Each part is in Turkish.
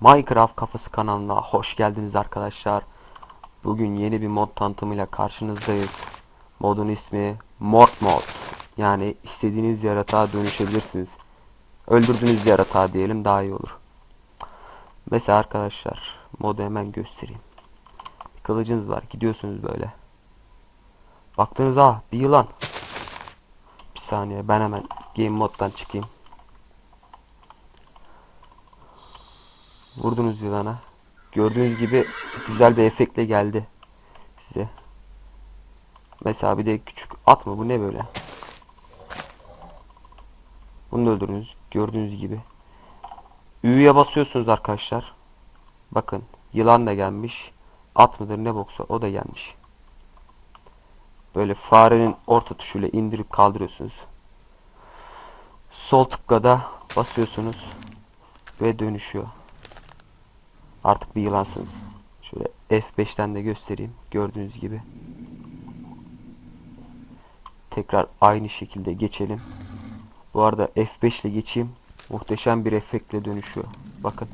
Minecraft Kafası kanalına hoş geldiniz arkadaşlar. Bugün yeni bir mod tanıtımıyla karşınızdayız. Modun ismi Mort Mod. Yani istediğiniz yaratığa dönüşebilirsiniz. Öldürdüğünüz yaratığa diyelim daha iyi olur. Mesela arkadaşlar modu hemen göstereyim. Bir kılıcınız var gidiyorsunuz böyle. Baktınız ah bir yılan. Bir saniye ben hemen game moddan çıkayım. Vurdunuz yılana. Gördüğünüz gibi güzel bir efektle geldi size. Mesela bir de küçük at mı bu ne böyle? Bunu da öldürdünüz. Gördüğünüz gibi. Ü'ye basıyorsunuz arkadaşlar. Bakın yılan da gelmiş. At mıdır ne boksa o da gelmiş. Böyle farenin orta tuşuyla indirip kaldırıyorsunuz. Sol tıkla da basıyorsunuz ve dönüşüyor. Artık bir yılansınız. Şöyle F5'ten de göstereyim. Gördüğünüz gibi. Tekrar aynı şekilde geçelim. Bu arada F5 ile geçeyim. Muhteşem bir efektle dönüşüyor. Bakın.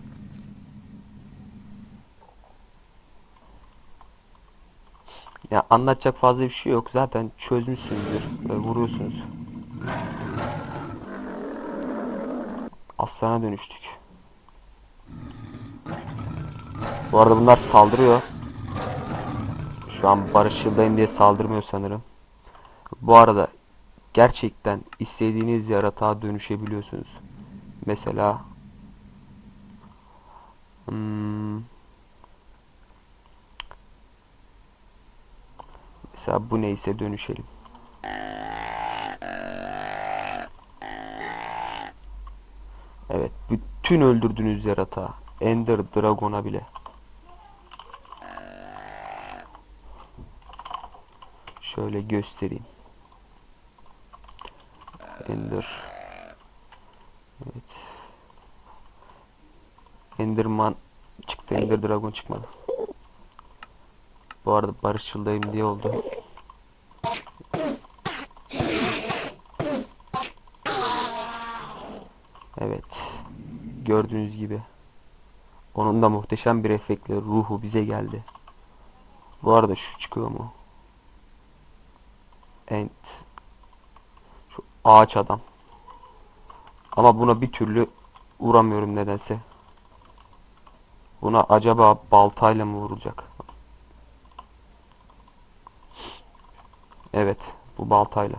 Ya anlatacak fazla bir şey yok. Zaten çözmüşsünüzdür. Böyle vuruyorsunuz. Aslana dönüştük. Bu arada bunlar saldırıyor. Şu an barışçıldayım diye saldırmıyor sanırım. Bu arada gerçekten istediğiniz yaratığa dönüşebiliyorsunuz. Mesela hmm, Mesela bu neyse dönüşelim. Evet, bütün öldürdüğünüz yaratığa, Ender Dragon'a bile. Şöyle göstereyim. Ender. Evet. Enderman çıktı, Ender Dragon çıkmadı. Bu arada barışçıldayım diye oldu. Evet. Gördüğünüz gibi. Onun da muhteşem bir efektle ruhu bize geldi. Bu arada şu çıkıyor mu? Ent. Şu ağaç adam. Ama buna bir türlü vuramıyorum nedense. Buna acaba baltayla mı vurulacak? Evet, bu baltayla.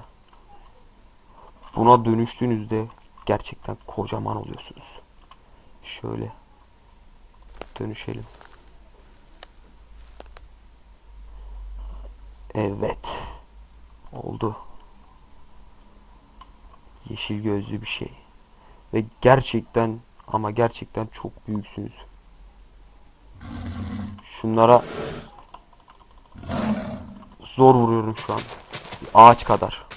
Buna dönüştüğünüzde gerçekten kocaman oluyorsunuz. Şöyle dönüşelim. Evet. Oldu. Yeşil gözlü bir şey. Ve gerçekten ama gerçekten çok büyüksünüz. Şunlara zor vuruyorum şu an. Ağaç kadar.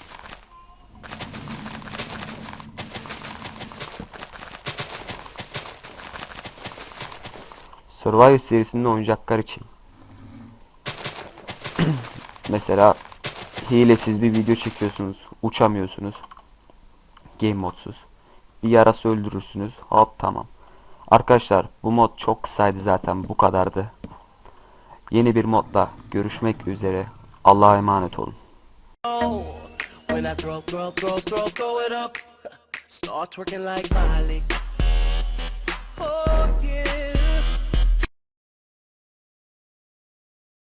Survivor serisinde oynayacaklar için. Mesela hilesiz bir video çekiyorsunuz. Uçamıyorsunuz. Game modsuz. Bir yarası öldürürsünüz. Hop tamam. Arkadaşlar bu mod çok kısaydı zaten bu kadardı. Yeni bir modla görüşmek üzere. Allah'a emanet olun. Oh yeah.